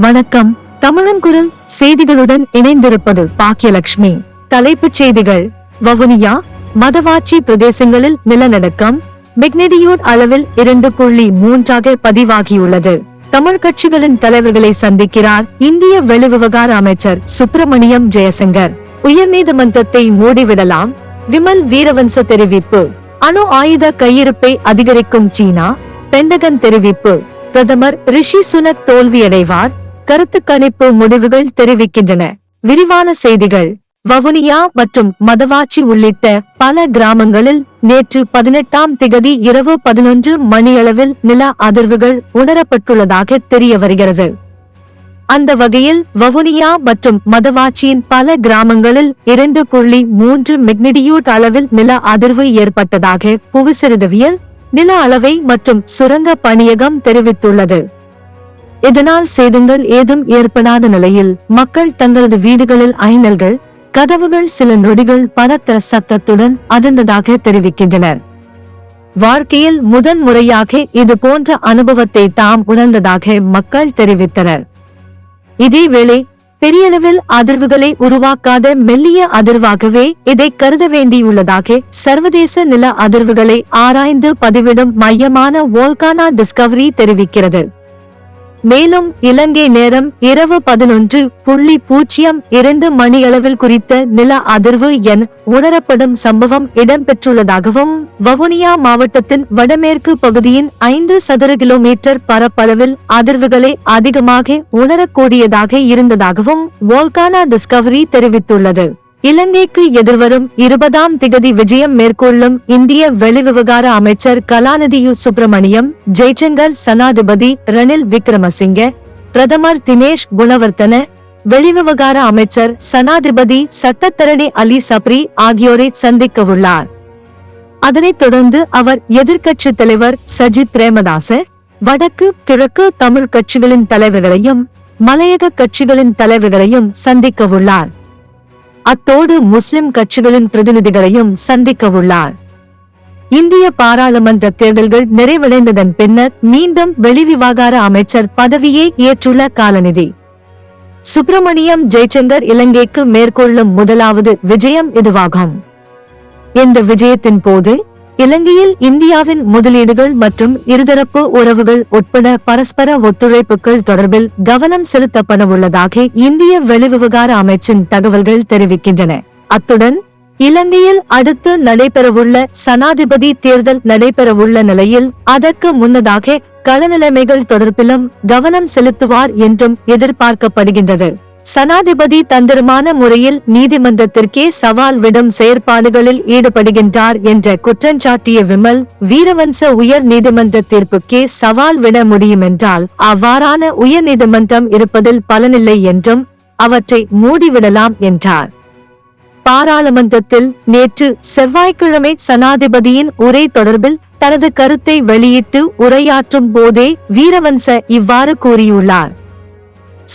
வணக்கம். தமிழன் குரல் செய்திகளுடன் இணைந்திருப்பது பாக்கியலட்சுமி தலைப்புச் செய்திகள். வவுனியா மதவாச்சி பிரதேசங்களில் நிலநடுக்கம் மெக்னெடியூட் அளவில் இரண்டு புள்ளி மூன்றாக பதிவாகியுள்ளது. தமிழ் கட்சிகளின் தலைவர்களை சந்திக்கிறார் இந்திய வெளிவிவகார அமைச்சர் சுப்பிரமணியம் ஜெயசங்கர். உயர்நீதிமன்றத்தை மூடிவிடலாம் விமல் வீரவன்ச தெரிவிப்பு. அணு ஆயுத கையிருப்பை அதிகரிக்கும் சீனா பெண்டகன் தெரிவிப்பு. பிரதமர் ரிஷி சுனக் தோல்வியடைவார் கருத்து கணிப்பு முடிவுகள் தெரிவிக்கின்றன. விரிவான செய்திகள். வவுனியா மற்றும் மதவாச்சி உள்ளிட்ட பல கிராமங்களில் நேற்று பதினெட்டாம் திகதி இரவு பதினொன்று மணியளவில் நில அதிர்வுகள் உணரப்பட்டுள்ளதாக தெரிய வருகிறது. அந்த வகையில் வவுனியா மற்றும் மதவாச்சியின் பல கிராமங்களில் இரண்டு புள்ளி மூன்று மெக்னிடியூட் அளவில் நில அதிர்வு ஏற்பட்டதாக புவிசிறிதவியல் நில அளவை மற்றும் சுரங்க பணியகம் தெரிவித்துள்ளது. இதனால் சேதங்கள் ஏதும் ஏற்படாத நிலையில் மக்கள் தங்களது வீடுகளில் ஐநல்கள் கதவுகள் சில நொடிகள் பலத்த சத்தத்துடன் அதிர்ந்ததாக தெரிவிக்கின்றனர். வாழ்க்கையில் முதன் முறையாக இது போன்ற அனுபவத்தை தாம் உணர்ந்ததாக மக்கள் தெரிவித்தனர். இதேவேளை பெரியளவில் அதிர்வுகளை உருவாக்காத மெல்லிய அதிர்வாகவே இதை கருத வேண்டியுள்ளதாக சர்வதேச நில அதிர்வுகளை ஆராய்ந்து பதிவிடும் மையமான வோல்கானா டிஸ்கவரி தெரிவிக்கிறது. மேலும் இலங்கை நேரம் இரவு பதினொன்று புள்ளி பூஜ்ஜியம் இரண்டு மணியளவில் குறித்த நில அதிர்வு எண் உணரப்படும் சம்பவம் இடம்பெற்றுள்ளதாகவும் வவுனியா மாவட்டத்தின் வடமேற்கு பகுதியின் ஐந்து சதுர கிலோமீட்டர் பரப்பளவில் அதிர்வுகளை அதிகமாக உணரக்கூடியதாக இருந்ததாகவும் வோல்கானா டிஸ்கவரி தெரிவித்துள்ளது. இலங்கைக்கு எதிர்வரும் இருபதாம் திகதி விஜயம் மேற்கொள்ளும் இந்திய வெளிவிவகார அமைச்சர் கலாநிதி சுப்பிரமணியம் ஜெய்சங்கர் சனாதிபதி ரணில் விக்ரமசிங்க பிரதமர் தினேஷ் குணவர்த்தன வெளிவிவகார அமைச்சர் சனாதிபதி சட்டத்தரணி அலி சப்ரி ஆகியோரை சந்திக்கவுள்ளார். அதனைத் தொடர்ந்து அவர் எதிர்க்கட்சித் தலைவர் சஜித் பிரேமதாச வடக்கு கிழக்கு தமிழ் கட்சிகளின் தலைவர்களையும் மலையக கட்சிகளின் தலைவர்களையும் சந்திக்கவுள்ளார். அத்தோடு முஸ்லிம் கட்சிகளின் பிரதிநிதிகளையும் சந்திக்கவுள்ளார். இந்திய பாராளுமன்ற தேர்தல்கள் நிறைவடைந்ததன் பின்னர் மீண்டும் வெளிவிவகார அமைச்சர் பதவியை ஏற்றுள்ள காலநிதி. சுப்பிரமணியம் ஜெய்சங்கர் இலங்கைக்கு மேற்கொள்ளும் முதலாவது விஜயம் இதுவாகும். இந்த விஜயத்தின் போது இலங்கையில் இந்தியாவின் முதலீடுகள் மற்றும் இருதரப்பு உறவுகள் உட்பட பரஸ்பர ஒத்துழைப்புகள் தொடர்பில் கவனம் செலுத்தப்பட உள்ளதாக இந்திய வெளிவிவகார அமைச்சின் தகவல்கள் தெரிவிக்கின்றன. அத்துடன் இலங்கையில் அடுத்து நடைபெறவுள்ள சனாதிபதி தேர்தல் நடைபெறவுள்ள நிலையில் அதற்கு முன்னதாக களநிலைமைகள் தொடர்பிலும் கவனம் செலுத்துவார் என்றும் எதிர்பார்க்கப்படுகின்றது. சனாதிபதி தந்திரமான முறையில் நீதிமன்றத்திற்கே சவால் விடும் செயற்பாடுகளில் ஈடுபடுகின்றார் என்ற குற்றஞ்சாட்டிய விமல் வீரவன்ச உயர் நீதிமன்ற தீர்ப்புக்கே சவால் விட முடியுமென்றால் அவ்வாறான உயர் நீதிமன்றம் இருப்பதில் பலனில்லை என்றும் அவற்றை மூடிவிடலாம் என்றார். பாராளுமன்றத்தில் நேற்று செவ்வாய்க்கிழமை சனாதிபதியின் உரை தொடர்பில் தனது கருத்தை வெளியிட்டு உரையாற்றும் போதே வீரவன்ச இவ்வாறு கூறியுள்ளார்.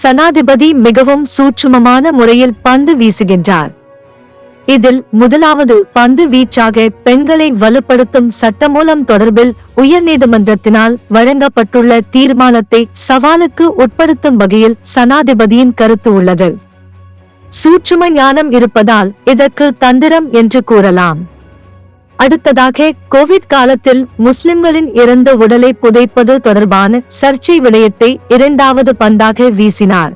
சனாதிபதி மிகவும் சூட்சுமமான முறையில் பந்து வீசுகின்றார். இதில் முதலாவது பந்து வீச்சாக பெண்களை வலுப்படுத்தும் சட்டமூலம் தொடர்பில் உயர்நீதிமன்றத்தினால் வழங்கப்பட்டுள்ள தீர்மானத்தை சவாலுக்கு உட்படுத்தும் வகையில் சனாதிபதியின் கருத்து உள்ளது. சூட்சும ஞானம் இருப்பதால் இதற்கு தந்திரம் என்று கூறலாம். அடுத்ததாக கோவிட் காலத்தில் முஸ்லிம்களின் இறந்த உடலை புதைப்பது தொடர்பான சர்ச்சை விடயத்தை இரண்டாவது பந்தாக வீசினார்.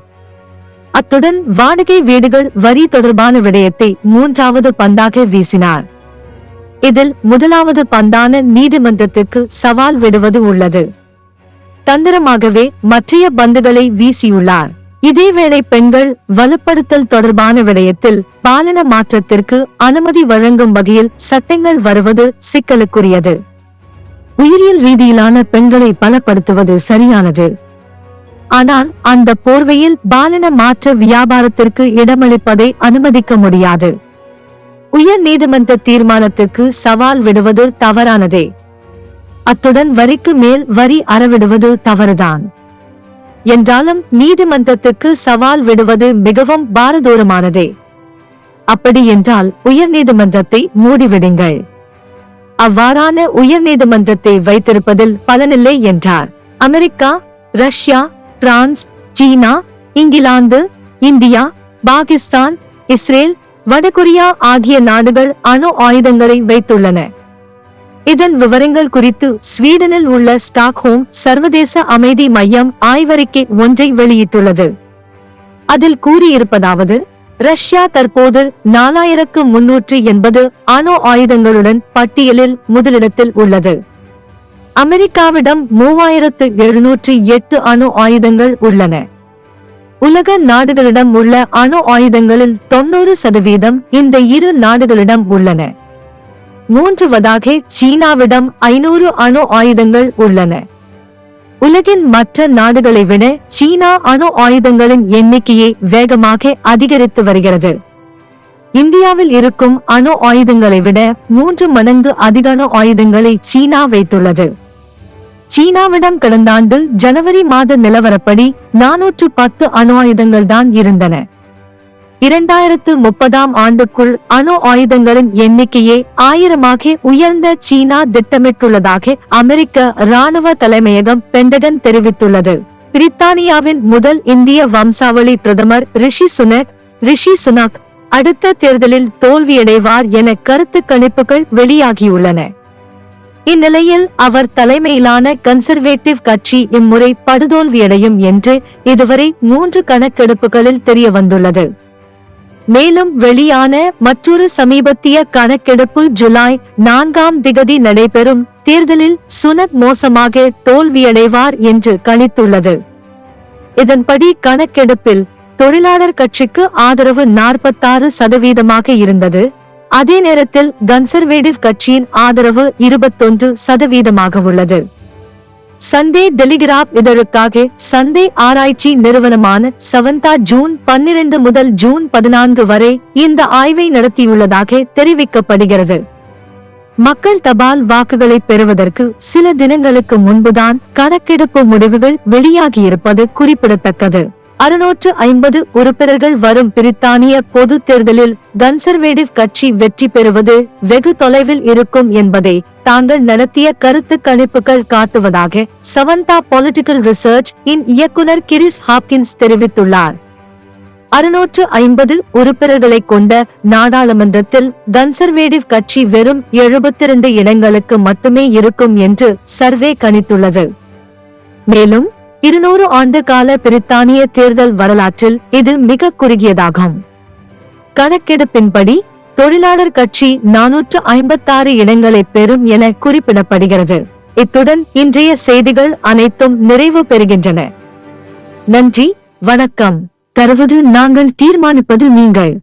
அத்துடன் வாடகை வீடுகள் வரி தொடர்பான விடயத்தை மூன்றாவது பந்தாக வீசினார். இதில் முதலாவது பந்தான நீதிமன்றத்திற்கு சவால் விடுவது உள்ளது. தந்திரமாகவே மற்றைய பந்துகளை வீசியுள்ளார். இதேவேளை பெண்கள் வலுப்படுத்தல் தொடர்பான விடயத்தில் பாலின மாற்றத்திற்கு அனுமதி வழங்கும் வகையில் சட்டங்கள் வருவது சிக்கலுக்குரியது. உயிரியல் ரீதியிலான பெண்களை பலப்படுத்துவது சரியானது. ஆனால் அந்த போர்வையில் பாலின மாற்ற வியாபாரத்திற்கு இடமளிப்பதை அனுமதிக்க முடியாது. உயர் நீதிமன்ற தீர்மானத்திற்கு சவால் விடுவது தவறானதே. அத்துடன் வரிக்கு மேல் வரி அறவிடுவது தவறுதான். என்றாலும் நீதிமன்றத்துக்கு சவால் விடுவது மிகவும் பாரதூரமானதே. அப்படி என்றால் உயர்நீதிமன்றத்தை மூடிவிடுங்கள். அவ்வாறான உயர் நீதிமன்றத்தை வைத்திருப்பதில் பலனில்லை என்றார். America Russia France China England India Pakistan Israel வடகொரியா ஆகிய நாடுகள் அணு ஆயுதங்களை வைத்துள்ளன. இதன் விவரங்கள் குறித்து ஸ்வீடனில் உள்ள ஸ்டாக்ஹோம் சர்வதேச அமைதி மையம் ஆய்வறிக்கை ஒன்றை வெளியிட்டுள்ளது. அதில் கூறியிருப்பதாவது ரஷ்யா தற்போது நாலாயிரக்கு முன்னூற்று எண்பது அணு ஆயுதங்களுடன் பட்டியலில் முதலிடத்தில் உள்ளது. அமெரிக்காவிடம் மூவாயிரத்து எழுநூற்றி எட்டு அணு ஆயுதங்கள் உள்ளன. உலக நாடுகளிடம் உள்ள அணு ஆயுதங்களில் தொன்னூறு சதவீதம் இந்த இரு நாடுகளிடம் உள்ளன. மூன்றுவதாக சீனாவிடம் ஐநூறு அணு ஆயுதங்கள் உள்ளன. உலகின் மற்ற நாடுகளை விட சீனா அணு ஆயுதங்களின் எண்ணிக்கையை வேகமாக அதிகரித்து வருகிறது. இந்தியாவில் இருக்கும் அணு ஆயுதங்களை விட மூன்று மடங்கு அதிக அணு ஆயுதங்களை சீனா வைத்துள்ளது. சீனாவிடம் கடந்த ஆண்டு ஜனவரி மாத நிலவரப்படி நானூற்று பத்து அணு ஆயுதங்கள் தான் இருந்தன. இரண்டாயிரத்து முப்பதாம் ஆண்டுக்குள் அணு ஆயுதங்களின் எண்ணிக்கையை ஆயிரமாக உயர்ந்த சீனா திட்டமிட்டுள்ளதாக அமெரிக்க ராணுவ தலைமையகம் பெண்டகன் தெரிவித்துள்ளது. பிரித்தானியாவின் முதல் இந்திய வம்சாவளி பிரதமர் ரிஷி சுனக் ரிஷி சுனாக் அடுத்த தேர்தலில் தோல்வியடைவார் என கருத்து கணிப்புகள் வெளியாகியுள்ளன. இந்நிலையில் அவர் தலைமையிலான கன்சர்வேட்டிவ் கட்சி இம்முறை படுதோல்வியடையும் என்று இதுவரை மூன்று கணக்கெடுப்புகளில் தெரிய வந்துள்ளது மேலும் வெளியான மற்றொரு சமீபத்திய கணக்கெடுப்பு ஜூலை நான்காம் திகதி நடைபெறும் தேர்தலில் சுனக் மோசமாக தோல்வியடைவார் என்று கணித்துள்ளது. இதன்படி கணக்கெடுப்பில் தொழிலாளர் கட்சிக்கு ஆதரவு நாற்பத்தாறு சதவீதமாக இருந்தது. அதே நேரத்தில் கன்சர்வேட்டிவ் கட்சியின் ஆதரவு இருபத்தொன்று சதவீதமாக உள்ளது. சண்டே டெலிகிராப் இதழுக்காக சண்டே ஆராய்ச்சி நிறுவனமான சவந்தா ஜூன் பன்னிரண்டு முதல் ஜூன் பதினான்கு வரை இந்த ஆய்வை நடத்தியுள்ளதாக தெரிவிக்கப்படுகிறது. மக்கள் தபால் வாக்குகளை பெறுவதற்கு சில தினங்களுக்கு முன்புதான் கணக்கெடுப்பு முடிவுகள் வெளியாகியிருப்பது குறிப்பிடத்தக்கது. அறுநூற்று ஐம்பது உறுப்பினர்கள் வரும் பிரித்தானிய பொது தேர்தலில் கன்சர்வேட்டிவ் கட்சி வெற்றி பெறுவது வெகு தொலைவில் இருக்கும் என்பதை தாங்கள் நடத்திய கருத்து கணிப்புகள் காட்டுவதாக சவந்தா பொலிட்டிக்கல் ரிசர்ச் இன் இயக்குனர் கிரிஸ் ஹாப்கின்ஸ் தெரிவித்துள்ளார். அறுநூற்று ஐம்பது உறுப்பினர்களை கொண்ட நாடாளுமன்றத்தில் கன்சர்வேட்டிவ் கட்சி வெறும் எழுபத்தி இரண்டு இடங்களுக்கு மட்டுமே இருக்கும் என்று சர்வே கணித்துள்ளது. மேலும் இருநூறு ஆண்டு கால பிரித்தானிய தேர்தல் வரலாற்றில் இது மிக குறுகியதாகும். கணக்கெடுப்பின்படி தொழிலாளர் கட்சி நானூற்று ஐம்பத்தாறு இடங்களை பெறும் என குறிப்பிடப்படுகிறது. இத்துடன் இன்றைய செய்திகள் அனைத்தும் நிறைவு பெறுகின்றன. நன்றி வணக்கம். தருவது நாங்கள் தீர்மானிப்பது நீங்கள்.